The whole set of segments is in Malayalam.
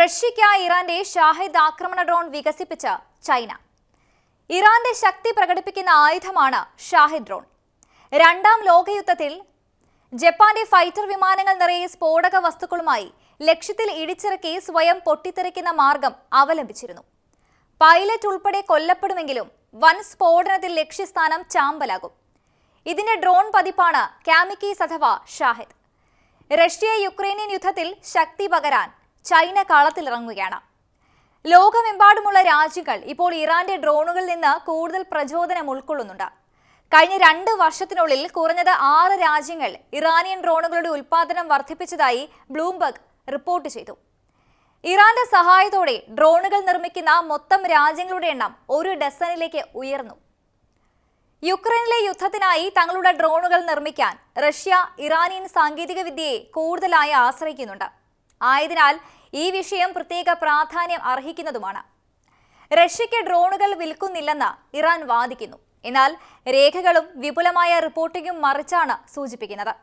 റഷ്യയ്ക്കായി ഇറാന്റെ ഷാഹിദ് ആക്രമണ ഡ്രോൺ വികസിപ്പിച്ച ചൈന. ഇറാന്റെ ശക്തി പ്രകടിപ്പിക്കുന്ന ആയുധമാണ് ഷാഹിദ് ഡ്രോൺ. രണ്ടാം ലോകയുദ്ധത്തിൽ ജപ്പാന്റെ ഫൈറ്റർ വിമാനങ്ങൾ നിറയെ സ്ഫോടക വസ്തുക്കളുമായി ലക്ഷ്യത്തിൽ ഇടിച്ചിറക്കി സ്വയം പൊട്ടിത്തെറിക്കുന്ന മാർഗം അവലംബിച്ചിരുന്നു. പൈലറ്റ് ഉൾപ്പെടെ കൊല്ലപ്പെടുമെങ്കിലും വൻ സ്ഫോടനത്തിൽ ലക്ഷ്യസ്ഥാനം ചാമ്പലാകും. ഇതിന്റെ ഡ്രോൺ പതിപ്പാണ് കാമിക്കീസ് അഥവാ ഷാഹിദ്. റഷ്യ യുക്രൈനിയൻ യുദ്ധത്തിൽ ശക്തി പകരാൻ ചൈന കളത്തിലിറങ്ങുകയാണ്. ലോകമെമ്പാടുമുള്ള രാജ്യങ്ങൾ ഇപ്പോൾ ഇറാന്റെ ഡ്രോണുകളിൽ നിന്ന് കൂടുതൽ പ്രചോദനം ഉൾക്കൊള്ളുന്നുണ്ട്. കഴിഞ്ഞ രണ്ട് വർഷത്തിനുള്ളിൽ കുറഞ്ഞത് ആറ് രാജ്യങ്ങൾ ഇറാനിയൻ ഡ്രോണുകളുടെ ഉൽപ്പാദനം വർദ്ധിപ്പിച്ചതായി ബ്ലൂംബർഗ് റിപ്പോർട്ട് ചെയ്തു. ഇറാന്റെ സഹായത്തോടെ ഡ്രോണുകൾ നിർമ്മിക്കുന്ന മൊത്തം രാജ്യങ്ങളുടെ എണ്ണം ഒരു ഡസനിലേക്ക് ഉയർന്നു. യുക്രൈനിലെ യുദ്ധത്തിനായി തങ്ങളുടെ ഡ്രോണുകൾ നിർമ്മിക്കാൻ റഷ്യ ഇറാനിയൻ സാങ്കേതികവിദ്യയെ കൂടുതലായി ആശ്രയിക്കുന്നുണ്ട്. ആയതിനാൽ ഈ വിഷയം പ്രത്യേക പ്രാധാന്യം അർഹിക്കുന്നതുമാണ്. റഷ്യയ്ക്ക് ഡ്രോണുകൾ വിൽക്കുന്നില്ലെന്ന് ഇറാൻ വാദിക്കുന്നു. എന്നാൽ രേഖകളും വിപുലമായ റിപ്പോർട്ടിങ്ങും മറിച്ചാണ് സൂചിപ്പിക്കുന്നത്.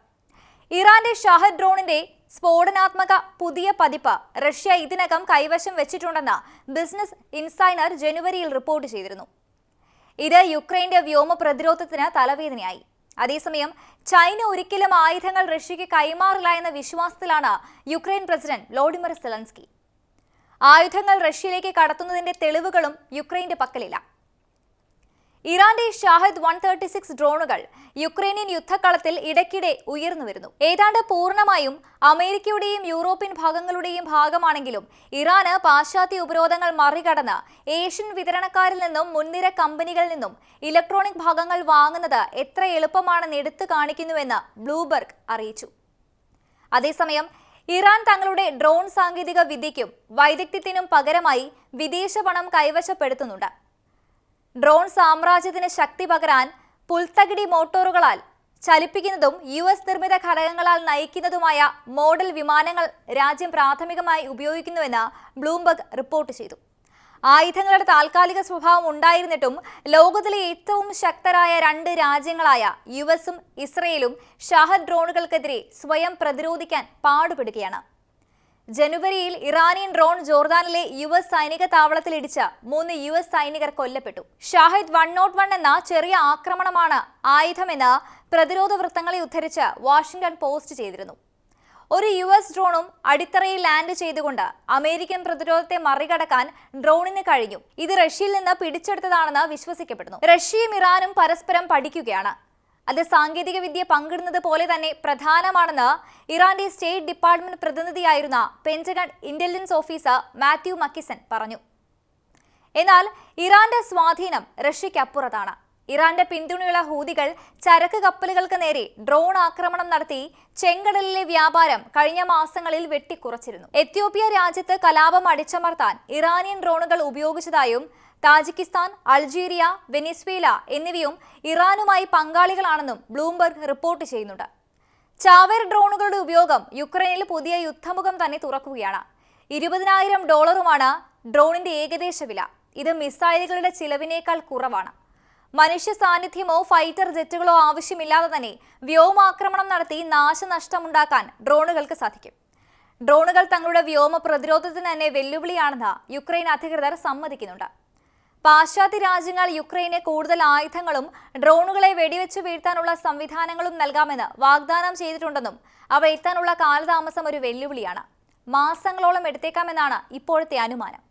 ഇറാന്റെ ഷാഹദ് ഡ്രോണിന്റെ സ്ഫോടനാത്മക പുതിയ പതിപ്പ് റഷ്യ ഇതിനകം കൈവശം വെച്ചിട്ടുണ്ടെന്ന് ബിസിനസ് ഇൻസൈനർ ജനുവരിയിൽ റിപ്പോർട്ട് ചെയ്തിരുന്നു. ഇത് യുക്രൈന്റെ വ്യോമ പ്രതിരോധത്തിന് തലവേദനയായി. അതേസമയം ചൈന ഒരിക്കലും ആയുധങ്ങൾ റഷ്യയ്ക്ക് കൈമാറില്ല എന്ന വിശ്വാസത്തിലാണ് യുക്രൈൻ പ്രസിഡന്റ് വ്ളോഡിമിർ സെലൻസ്കി. ആയുധങ്ങൾ റഷ്യയിലേക്ക് കടത്തുന്നതിന്റെ തെളിവുകളും യുക്രൈന്റെ പക്കലില്ല. ഇറാന്റെ ഷാഹിദ് വൺ തേർട്ടി സിക്സ് ഡ്രോണുകൾ യുക്രൈനിയൻ യുദ്ധക്കളത്തിൽ ഇടയ്ക്കിടെ ഉയർന്നു വരുന്നു. ഏതാണ്ട് പൂർണമായും അമേരിക്കയുടെയും യൂറോപ്യൻ ഭാഗങ്ങളുടെയും ഭാഗമാണെങ്കിലും ഇറാന് പാശ്ചാത്യ ഉപരോധങ്ങൾ മറികടന്ന് ഏഷ്യൻ വിതരണക്കാരിൽ നിന്നും മുൻനിര കമ്പനികളിൽ നിന്നും ഇലക്ട്രോണിക് ഭാഗങ്ങൾ വാങ്ങുന്നത് എത്ര എളുപ്പമാണെന്ന് എടുത്തു കാണിക്കുന്നുവെന്ന് ബ്ലൂബർഗ് അറിയിച്ചു. അതേസമയം ഇറാൻ തങ്ങളുടെ ഡ്രോൺ സാങ്കേതിക വിദ്യയ്ക്കും വൈദഗ്ധ്യത്തിനും പകരമായി വിദേശ പണം കൈവശപ്പെടുത്തുന്നുണ്ട്. ഡ്രോൺ സാമ്രാജ്യത്തിന് ശക്തി പകരാൻ പുൽത്തകിടി മോട്ടോറുകളാൽ ചലിപ്പിക്കുന്നതും യു എസ് നിർമ്മിത ഘടകങ്ങളാൽ നയിക്കുന്നതുമായ മോഡൽ വിമാനങ്ങൾ രാജ്യം പ്രാഥമികമായി ഉപയോഗിക്കുന്നുവെന്ന് ബ്ലൂംബർഗ് റിപ്പോർട്ട് ചെയ്തു. ആയുധങ്ങളുടെ താൽക്കാലിക സ്വഭാവം ഉണ്ടായിരുന്നിട്ടും ലോകത്തിലെ ഏറ്റവും ശക്തരായ രണ്ട് രാജ്യങ്ങളായ യു എസും ഇസ്രയേലും ഷാഹദ് ഡ്രോണുകൾക്കെതിരെ സ്വയം പ്രതിരോധിക്കാൻ പാടുപെടുകയാണ്. ജനുവരിയിൽ ഇറാനിയൻ ഡ്രോൺ ജോർദാനിലെ യു എസ് സൈനിക താവളത്തിൽ ഇടിച്ച മൂന്ന് യു എസ് സൈനികർ കൊല്ലപ്പെട്ടു. ഷാഹിദ് വൺ നോട്ട് വൺ എന്ന ചെറിയ ആക്രമണമാണ് ആയുധമെന്ന് പ്രതിരോധ വൃത്തങ്ങളെ ഉദ്ധരിച്ച് വാഷിംഗ്ടൺ പോസ്റ്റ് ചെയ്തിരുന്നു. ഒരു യു എസ് ഡ്രോണും അടിത്തറയിൽ ലാൻഡ് ചെയ്തുകൊണ്ട് അമേരിക്കൻ പ്രതിരോധത്തെ മറികടക്കാൻ ഡ്രോണിന് കഴിഞ്ഞു. ഇത് റഷ്യയിൽ നിന്ന് പിടിച്ചെടുത്തതാണെന്ന് വിശ്വസിക്കപ്പെടുന്നു. റഷ്യയും ഇറാനും പരസ്പരം പഠിക്കുകയാണ്. അത് സാങ്കേതിക വിദ്യ പങ്കിടുന്നത് പോലെ തന്നെ പ്രധാനമാണെന്ന് ഇറാന്റെ state department പ്രതിനിധിയായിരുന്ന Pentagon intelligence officer Matthew McInnis പറഞ്ഞു. എന്നാൽ ഇറാന്റെ സ്വാധീനം റഷ്യയ്ക്ക് അപ്പുറത്താണ്. ഇറാന്റെ പിന്തുണയുള്ള ഹൂതികൾ ചരക്ക് കപ്പലുകൾക്ക് നേരെ ഡ്രോൺ ആക്രമണം നടത്തി ചെങ്കടലിലെ വ്യാപാരം കഴിഞ്ഞ മാസങ്ങളിൽ വെട്ടിക്കുറച്ചിരുന്നു. എത്യോപ്യ രാജ്യത്ത് കലാപം അടിച്ചമർത്താൻ ഇറാനിയൻ ഡ്രോണുകൾ ഉപയോഗിച്ചതായും താജിക്കിസ്ഥാൻ അൾജീരിയ വെനിസ്വേല എന്നിവയും ഇറാനുമായി പങ്കാളികളാണെന്നും ബ്ലൂംബർഗ് റിപ്പോർട്ട് ചെയ്യുന്നുണ്ട്. ചാവേർ ഡ്രോണുകളുടെ ഉപയോഗം യുക്രൈനിൽ പുതിയ യുദ്ധമുഖം തന്നെ തുറക്കുകയാണ്. ഇരുപതിനായിരം ഡോളറുമാണ് ഡ്രോണിന്റെ ഏകദേശ വില. ഇത് മിസൈലുകളുടെ ചിലവിനേക്കാൾ കുറവാണ്. മനുഷ്യ സാന്നിധ്യമോ ഫൈറ്റർ ജെറ്റുകളോ ആവശ്യമില്ലാതെ തന്നെ വ്യോമാക്രമണം നടത്തി നാശനഷ്ടമുണ്ടാക്കാൻ ഡ്രോണുകൾക്ക് സാധിക്കും. ഡ്രോണുകൾ തങ്ങളുടെ വ്യോമ പ്രതിരോധത്തിന് തന്നെ വെല്ലുവിളിയാണെന്ന് യുക്രൈൻ അധികൃതർ സമ്മതിക്കുന്നുണ്ട്. പാശ്ചാത്യ രാജ്യങ്ങൾ യുക്രൈനെ കൂടുതൽ ആയുധങ്ങളും ഡ്രോണുകളെ വെടിവെച്ച് വീഴ്ത്താനുള്ള സംവിധാനങ്ങളും നൽകാമെന്ന് വാഗ്ദാനം ചെയ്തിട്ടുണ്ടെന്നും അവ എത്താനുള്ള കാലതാമസം ഒരു വെല്ലുവിളിയാണ്. മാസങ്ങളോളം എടുത്തേക്കാമെന്നാണ് ഇപ്പോഴത്തെ അനുമാനം.